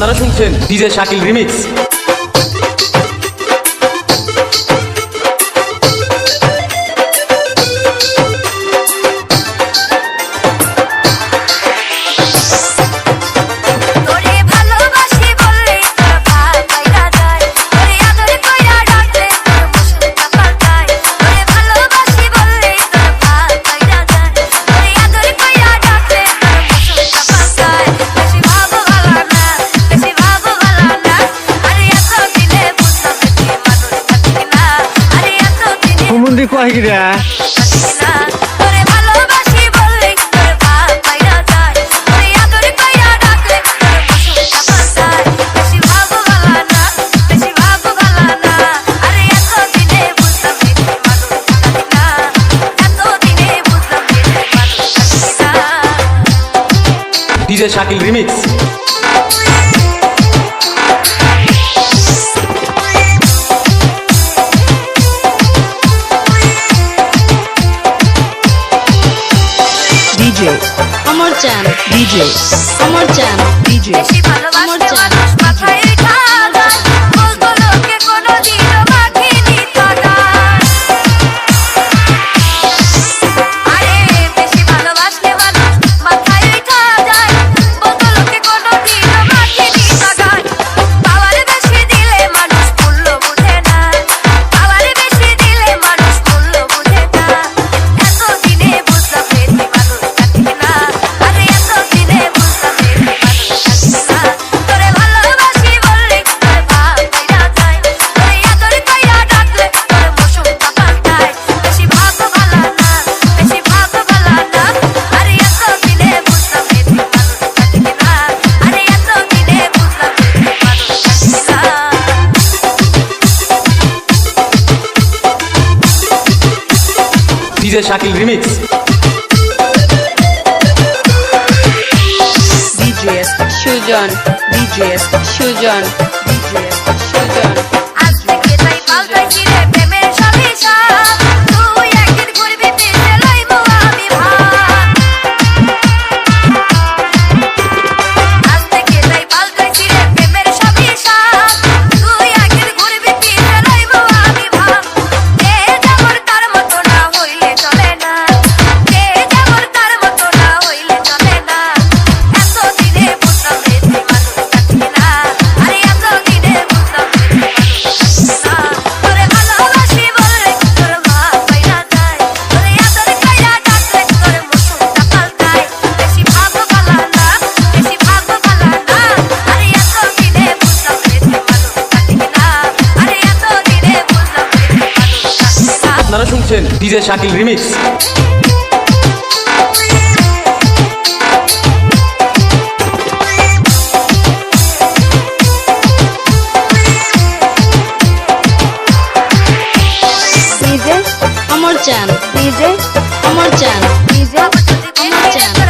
আপনারা শুনছেন DJ Shakil remix. দি কয় কি রে? DJ Shakil remix. অমর চান। ডিজে। অমর চান। ডিজে। অমর চান কথায় বলব DJ Shakil remix DJs Fusion, DJs Fusion. আপনারা শুনছেন ডিজে শাকিল রিমিক্স। আমার চ্যান ডিজে আমার চ্যান ডিজে আমার চ্যান